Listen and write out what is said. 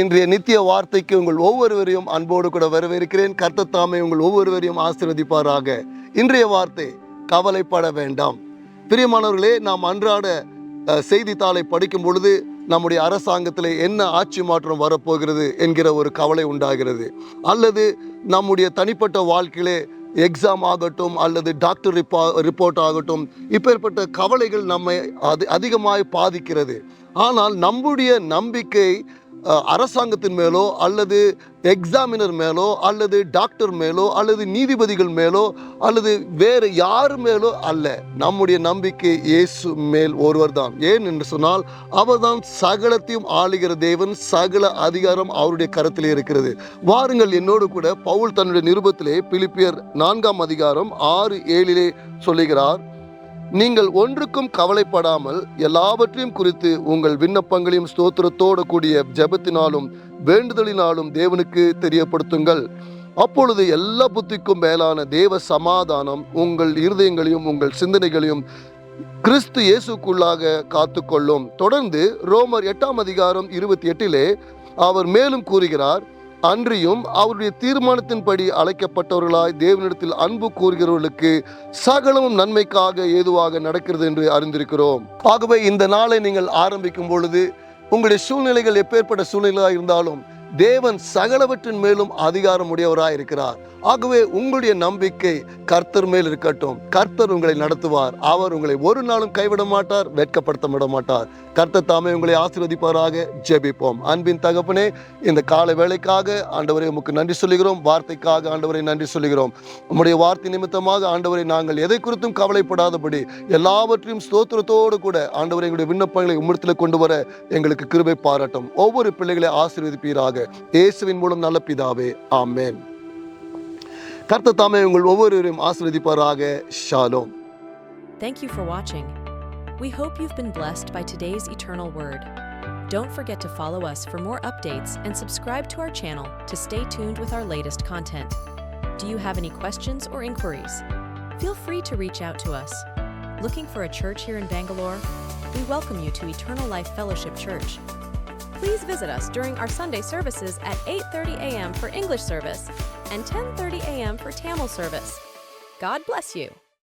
இன்றைய நித்திய வார்த்தைக்கு உங்கள் ஒவ்வொருவரையும் அன்போடு கூட வரவேற்கிறேன். கர்த்தத்தாமை உங்கள் ஒவ்வொருவரையும் ஆசிர்வதிப்பாராக. இன்றைய வார்த்தை கவலைப்பட வேண்டாம். பிரியமானவர்களே நாம் அன்றாட செய்தித்தாளை படிக்கும் பொழுது நம்முடைய அரசாங்கத்தில் என்ன ஆட்சி மாற்றம் வரப்போகிறது என்கிற ஒரு கவலை உண்டாகிறது. அல்லது நம்முடைய தனிப்பட்ட வாழ்க்கையிலே எக்ஸாம் ஆகட்டும் அல்லது டாக்டர் ரிப்பா ரிப்போர்ட் ஆகட்டும் இப்பேற்பட்ட கவலைகள் நம்மை அது அதிகமாக பாதிக்கிறது. ஆனால் நம்முடைய நம்பிக்கை அரசாங்கத்தின் மேலோ அல்லது எக்ஸாமினர் மேலோ அல்லது டாக்டர் மேலோ அல்லது நீதிபதிகள் மேலோ அல்லது வேறு யார் மேலோ அல்ல. நம்முடைய நம்பிக்கை இயேசு மேல் ஒருவர் தான் ஏன் என்று சொன்னால் அவர்தான் சகலத்தையும் ஆளுகிற தேவன் சகல அதிகாரம் அவருடைய கருத்தில் இருக்கிறது. வாருங்கள் என்னோடு கூட பவுல் தன்னுடைய நிருபத்திலே பிலிப்பியர் நான்காம் அதிகாரம் ஆறு ஏழிலே சொல்லுகிறார். நீங்கள் ஒன்றுக்கும் கவலைப்படாமல் எல்லாவற்றையும் குறித்து உங்கள் விண்ணப்பங்களையும் ஸ்தோத்திரத்தோடு கூடிய ஜெபத்தினாலும் வேண்டுதலினாலும் தேவனுக்கு தெரியப்படுத்துங்கள். அப்பொழுது எல்லா புத்திக்கும் மேலான தேவ சமாதானம் உங்கள் இருதயங்களையும் உங்கள் சிந்தனைகளையும் கிறிஸ்து இயேசுக்குள்ளாக காத்துக்கொள்ளும். தொடர்ந்து ரோமர் எட்டாம் அதிகாரம் இருபத்தி எட்டிலே அவர் மேலும் கூறுகிறார் அன்றியும் அவருடைய தீர்மானத்தின்படி அழைக்கப்பட்டவர்களாய் தேவனிடத்தில் அன்பு கூறுகிறவர்களுக்கு சகலமும் நன்மைக்காக ஏதுவாக நடக்கிறது என்று அறிந்திருக்கிறோம். ஆகவே இந்த நாளை நீங்கள் ஆரம்பிக்கும் பொழுது உங்களுடைய சூழ்நிலைகள் எப்பேற்பட்ட சூழ்நிலையாக இருந்தாலும் தேவன் சகலவற்றின் மேலும் அதிகாரம் உடையவராக இருக்கிறார் ஆகவே உங்களுடைய நம்பிக்கை கர்த்தர் மேல் இருக்கட்டும். கர்த்தர் உங்களை நடத்துவார். அவர் உங்களை ஒரு நாளும் கைவிட மாட்டார் வெட்கப்படுத்த விட மாட்டார். கர்த்தர் தாமே உங்களை ஆசீர்வதிப்பாராக. ஜெபிப்போம். அன்பின் தகப்பனே இந்த கால வேலைக்காக ஆண்டவரை உமக்கு நன்றி சொல்லுகிறோம். வார்த்தைக்காக ஆண்டவரை நன்றி சொல்லுகிறோம். உம்முடைய வார்த்தை நிமித்தமாக ஆண்டவரை நாங்கள் எதை குறித்தும் கவலைப்படாதபடி எல்லாவற்றையும் ஸ்தோத்திரத்தோடு கூட ஆண்டவரை எங்களுடைய விண்ணப்பங்களை உம்மிடத்தில் கொண்டு வர எங்களுக்கு கிருபை பாராட்டும். ஒவ்வொரு பிள்ளைகளை ஆசீர்வதிப்பீராக. இயேசுவின் மூலம் நல்ல பிதாவே ஆமென் கர்த்தர் தாமே உங்கள் ஒவ்வொருவரையும் ஆசீர்வதிப்பாராக Shalom Thank you for watching. We hope you've been blessed by today's eternal word. Don't forget to follow us for more updates and subscribe to our channel to stay tuned with our latest content. Do you have any questions or inquiries? Feel free to reach out to us. Looking for a church here in Bangalore? We welcome you to Eternal Life Fellowship Church. Please visit us during our Sunday services at 8:30 a.m. for English service and 10:30 a.m. for Tamil service. God bless you.